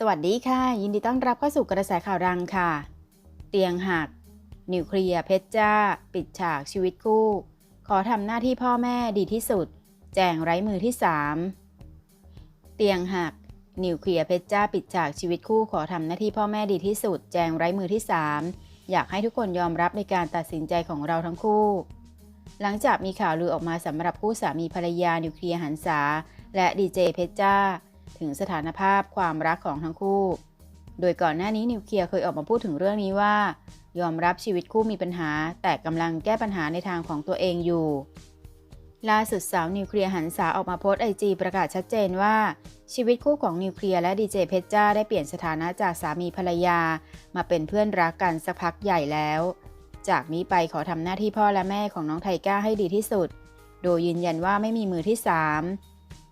สวัสดีค่ะ ยินดีต้อนรับเข้าสู่กระแสข่าวดังค่ะ เตียงหัก นิวเคลียร์เพชรจ้า ปิดฉากชีวิตคู่ ขอทำหน้าที่พ่อแม่ดีที่สุด แจงไร้มือที่ 3 เตียงหัก นิวเคลียร์เพชรจ้า ปิดฉากชีวิตคู่ขอทำหน้าที่พ่อแม่ดีที่สุด แจงไร้มือที่ 3 อยากให้ทุกคนยอมรับในการตัดสินใจของเราทั้งคู่ หลังจากมีข่าวลือออกมาสำหรับคู่สามีภรรยานิวเคลียร์หันษาและดีเจเพชรจ้า ถึงสถานภาพความรักของทั้งคู่ โดยก่อนหน้านี้นิวเคลียร์เคยออกมาพูดถึงเรื่องนี้ว่า ยอมรับชีวิตคู่มีปัญหา แต่กำลังแก้ปัญหาในทางของตัวเองอยู่ ล่าสุดสาวนิวเคลียร์หันษาออกมาโพสต์ไอจีประกาศชัดเจนว่า ชีวิตคู่ของนิวเคลียร์และดีเจเพชรจ้าได้เปลี่ยนสถานะจากสามีภรรยา มาเป็นเพื่อนรักกันสักพักใหญ่แล้ว จากนี้ไปขอทำหน้าที่พ่อและแม่ของน้องไทก้าให้ดีที่สุด โดยยืนยันว่าไม่มีมือที่สาม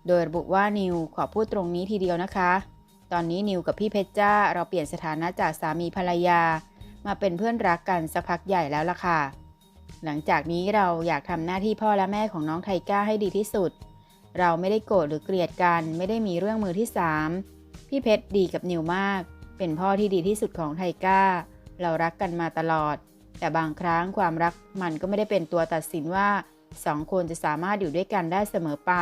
โดยระบุว่านิวขอพูดตรงนี้ทีเดียวนะคะ ตอนนี้นิวกับพี่เพชรจ้าเราเปลี่ยนสถานะจากสามีภรรยา มาเป็นเพื่อนรักกันสักพักใหญ่แล้วล่ะค่ะ หลังจากนี้เราอยากทำหน้าที่พ่อและแม่ของน้องไทก้าให้ดีที่สุด เราไม่ได้โกรธหรือเกลียดกัน ไม่ได้มีเรื่องมือที่สามพี่เพชรดีกับนิวมาก เป็นพ่อที่ดีที่สุดของไทก้า เรารักกันมาตลอด แต่บางครั้งความรักมันก็ไม่ได้เป็นตัวตัดสินว่าสองคนจะสามารถอยู่ด้วยกันได้เสมอไป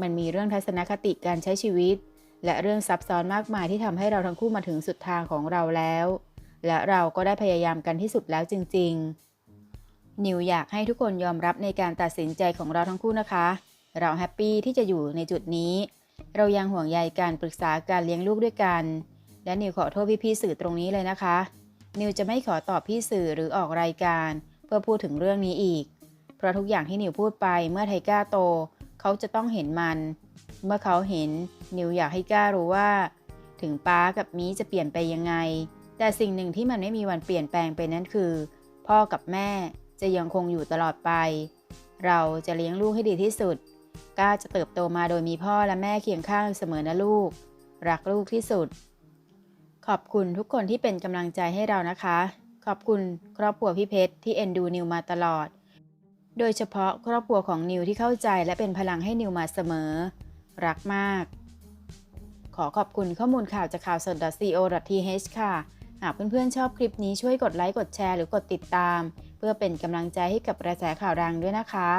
มันมีเรื่องทัศนคติการใช้ชีวิต และเรื่องซับซ้อนมากมายที่ทำให้เราทั้งคู่มาถึงสุดทางของเราแล้ว และเราก็ได้พยายามกันที่สุดแล้วจริง ๆ นิวอยากให้ทุกคนยอมรับในการตัดสินใจของเราทั้งคู่นะคะ เราแฮปปี้ที่จะอยู่ในจุดนี้ เรายังห่วงใยการปรึกษาการเลี้ยงลูกด้วยกัน และนิวขอโทษพี่ๆสื่อตรงนี้เลยนะคะ นิวจะไม่ขอตอบพี่สื่อหรือออกรายการ เพื่อพูดถึงเรื่องนี้อีก เพราะทุกอย่างที่นิวพูดไปเมื่อไทก้าโต เขาจะต้องเห็นมัน เมื่อเขาเห็นนิวอยากให้ก้ารู้ว่า ถึงป้ากับมีจะเปลี่ยนไปยังไง แต่สิ่งหนึ่งที่มันไม่มีวันเปลี่ยนแปลงไปนั่นคือ พ่อกับแม่จะยังคงอยู่ตลอดไป เราจะเลี้ยงลูกให้ดีที่สุด ก้าจะเติบโตมาโดยมีพ่อและแม่เคียงข้างเสมอนะลูก รักลูกที่สุด ขอบคุณทุกคนที่เป็นกำลังใจให้เรานะคะ ขอบคุณครอบครัวพี่เพชรที่เอ็นดูนิวมาตลอด โดยเฉพาะครอบครัวของนิวที่เข้าใจและเป็นพลังให้นิวมาเสมอ รักมาก ขอขอบคุณข้อมูลข่าวจากข่าวสด .co.th ค่ะ หากเพื่อนๆชอบคลิปนี้ช่วยกดไลค์ กดแชร์ หรือกดติดตาม เพื่อเป็นกำลังใจให้กับกระแสข่าวดังด้วยนะคะ